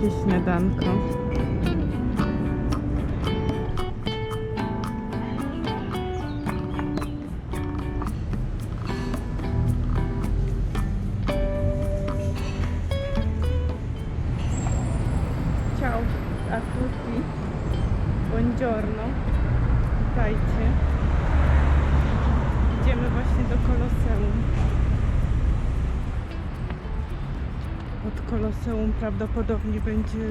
Takie włoskie Koloseum prawdopodobnie będzie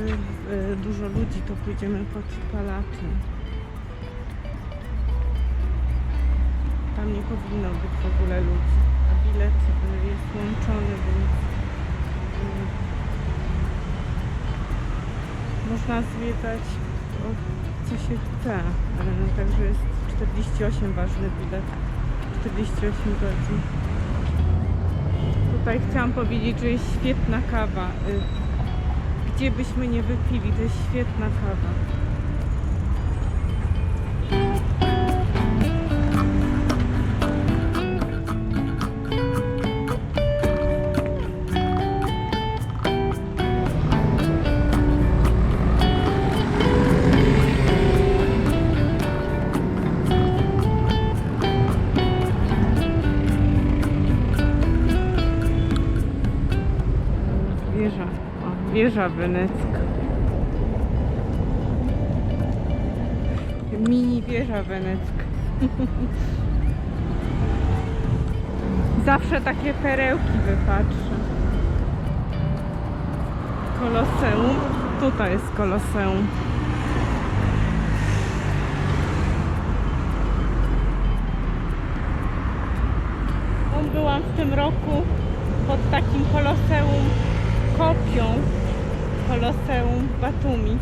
e, dużo ludzi, to pójdziemy po Cipalaty. Tam nie powinno być w ogóle ludzi, a bilet jest łączony, więc e, można zwiedzać o, co się chce. E, Także jest 48 ważny bilet. 48 godzin. Tutaj chciałam powiedzieć, że jest świetna kawa. Y, Gdzie byśmy nie wypili, to jest świetna kawa. Wieża wenecka. Mini wieża wenecka. Zawsze takie perełki wypatrzę. Koloseum. Tutaj jest koloseum. Byłam w tym roku pod takim koloseum, kopią koloseum w Batumi.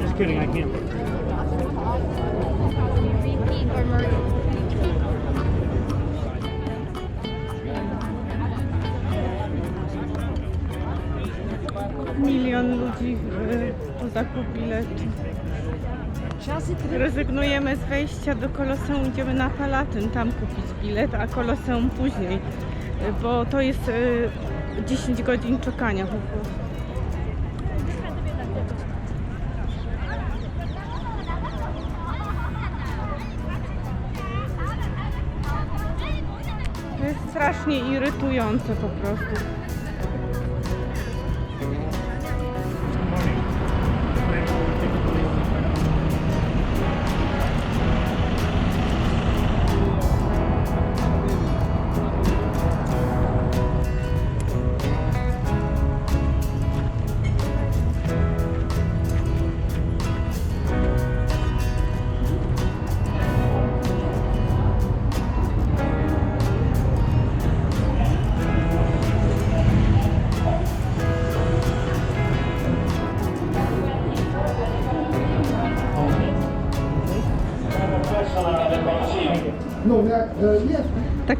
Just kidding, I can't. Po. Rezygnujemy z wejścia do Koloseum, idziemy na Palatyn, tam kupić bilet, a Koloseum później, bo to jest y, 10 godzin czekania po prostu. To jest strasznie irytujące po prostu.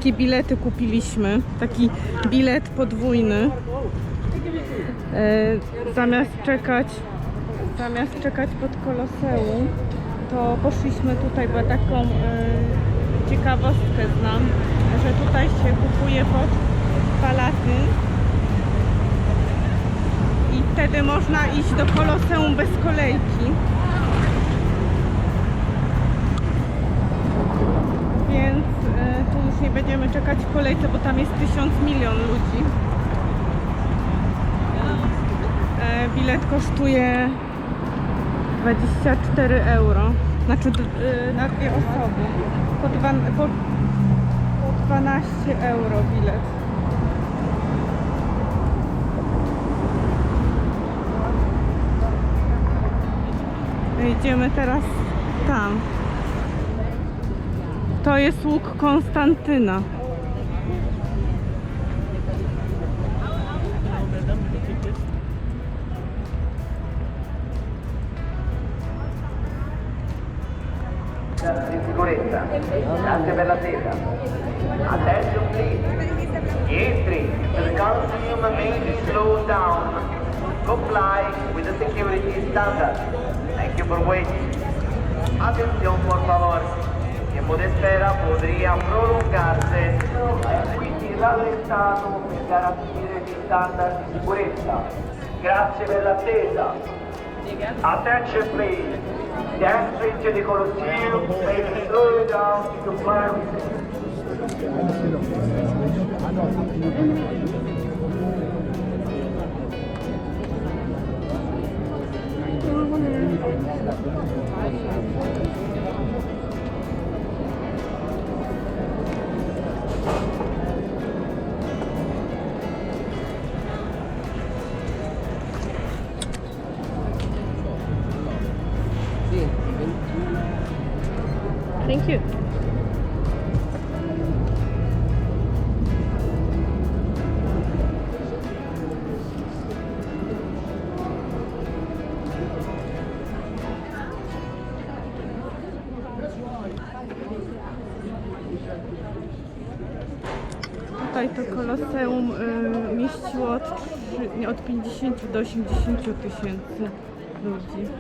Takie bilety kupiliśmy, taki bilet podwójny. E, zamiast czekać, zamiast czekać pod Koloseum, to poszliśmy tutaj, bo taką e, ciekawostkę znam, że tutaj się kupuje pod Palatyn i wtedy można iść do Koloseum bez kolejki. Więc już nie będziemy czekać w kolejce, bo tam jest tysiąc milion ludzi. E, bilet kosztuje 24 euro. Znaczy e, na dwie osoby. Po, dwa, po, po 12 euro bilet. Idziemy teraz tam. To jest łuk Konstantyna. standard sicurezza. Grazie per l'attesa. Attention please. The the Colosseum may be slowed down. Comply with the security standards. Thank you for waiting. Atención por favor. El tiempo de espera podría prolungarse. Quindi rallentato per garantire gli standard di sicurezza. Grazie per l'attesa. Attention please. The entry to the Colosseum be slowed down to comply od 50 do 80 tysięcy ludzi.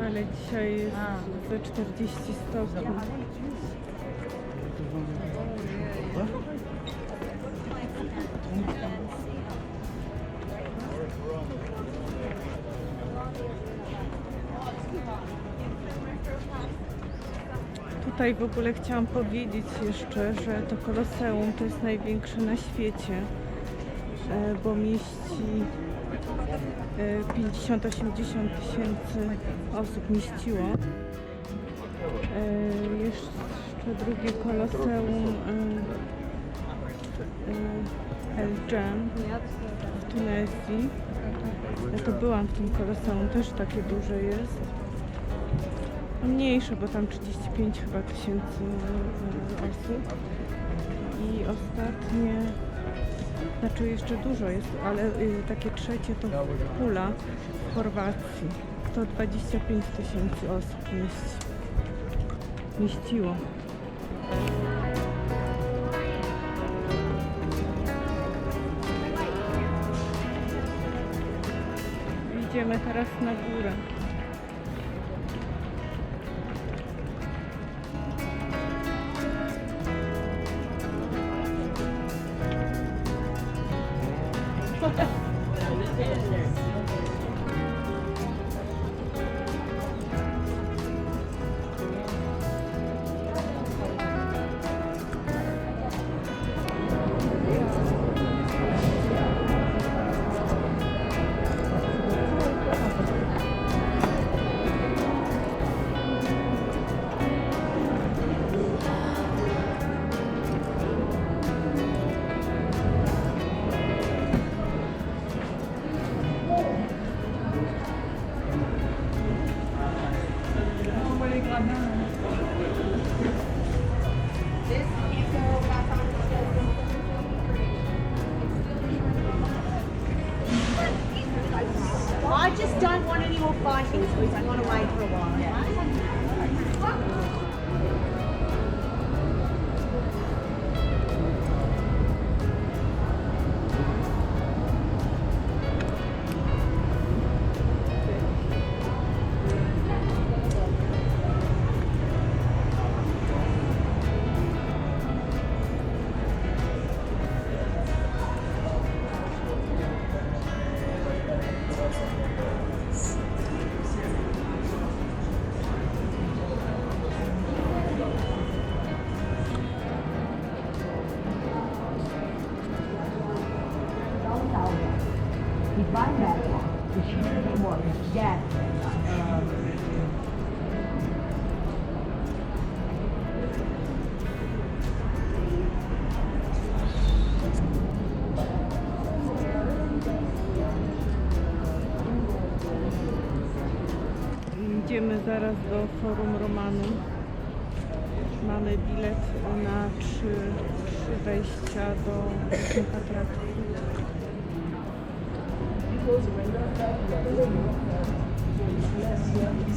Ale dzisiaj jest ze 40 stopni. Tutaj w ogóle chciałam powiedzieć jeszcze, że to koloseum to jest największe na świecie, e, bo mieści 50-80 tysięcy osób mieściło. E, Jeszcze drugie koloseum e, e, El Jem w Tunezji. Ja to byłam w tym koloseum, też takie duże jest. Mniejsze, bo tam 35 chyba tysięcy e, osób. I ostatnie znaczy jeszcze dużo jest, ale y, takie trzecie to Pula w Chorwacji. To 25 tysięcy osób mieści, mieściło. Idziemy teraz na górę. Romanu. Mamy bilet na trzy, trzy wejścia do atrakcji. So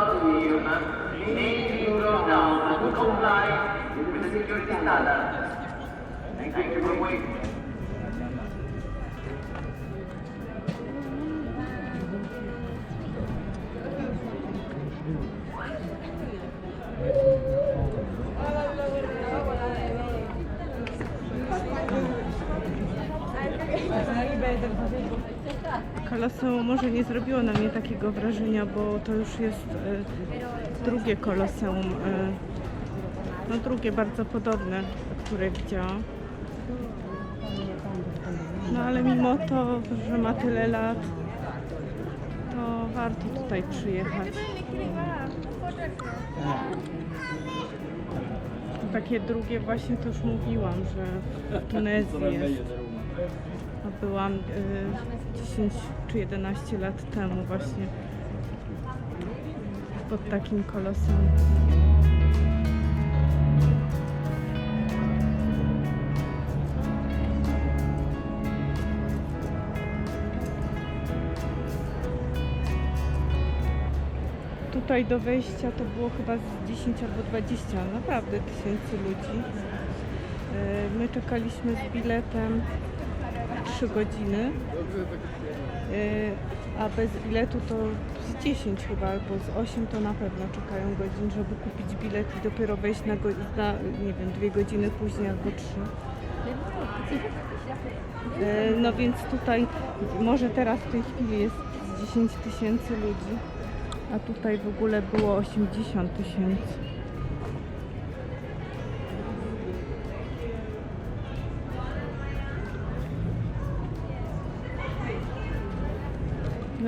The Colosseum. Please you go down to comply with the security standards. Thank you for waiting. Koloseum może nie zrobiło na mnie takiego wrażenia, bo to już jest e, drugie koloseum. E, no drugie bardzo podobne, które widziałam. No ale mimo to, że ma tyle lat, to warto tutaj przyjechać. Takie drugie właśnie to już mówiłam, że w Tunezji jest. A byłam y, 10 czy 11 lat temu właśnie pod takim kolosem. Tutaj do wejścia to było chyba z 10 albo 20, naprawdę tysięcy ludzi. Y, My czekaliśmy z biletem 3 godziny, a bez biletu to z 10 chyba, albo z 8 to na pewno czekają godzin, żeby kupić bilet i dopiero wejść na, na nie wiem, dwie godziny później albo trzy. Y, No więc tutaj może teraz w tej chwili jest z 10 tysięcy ludzi, a tutaj w ogóle było 80 tysięcy.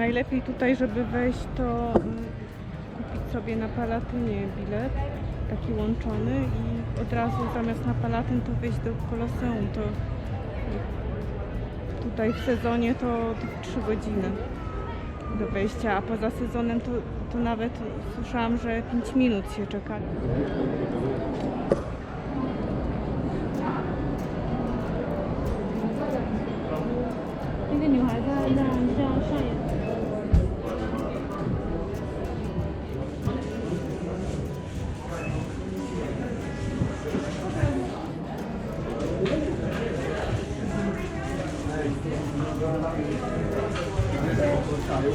Najlepiej tutaj, żeby wejść, to y, kupić sobie na Palatynie bilet, taki łączony i od razu zamiast na Palatyn to wejść do Koloseum. To y, tutaj w sezonie to, to 3 godziny do wejścia, a poza sezonem to, to nawet słyszałam, że 5 minut się czeka.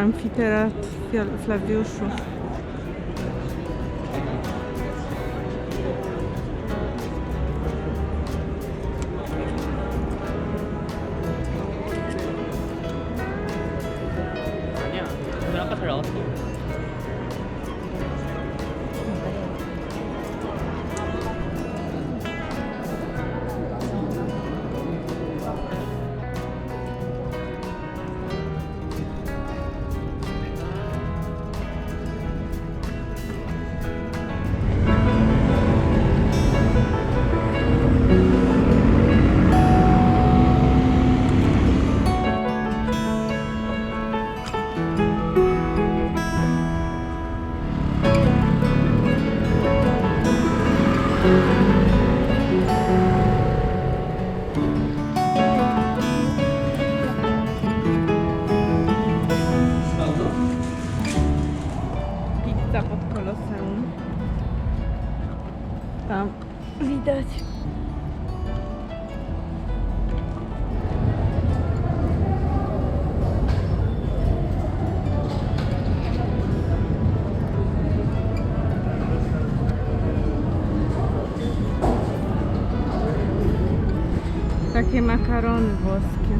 Amfiteatr Flawiuszów. Takie makarony włoskie.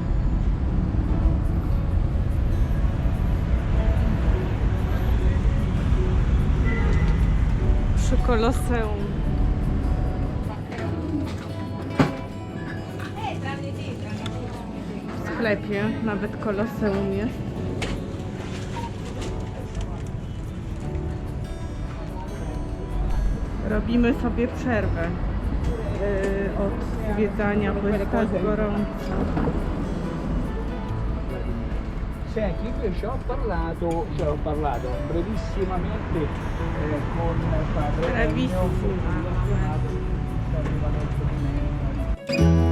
Przy Koloseum. W sklepie nawet Koloseum jest. Robimy sobie przerwę od zwiedzania, bo jest tak gorąco. Senti, invece ho parlato, cioè ho parlato brevissimamente eh, con padre arrivano il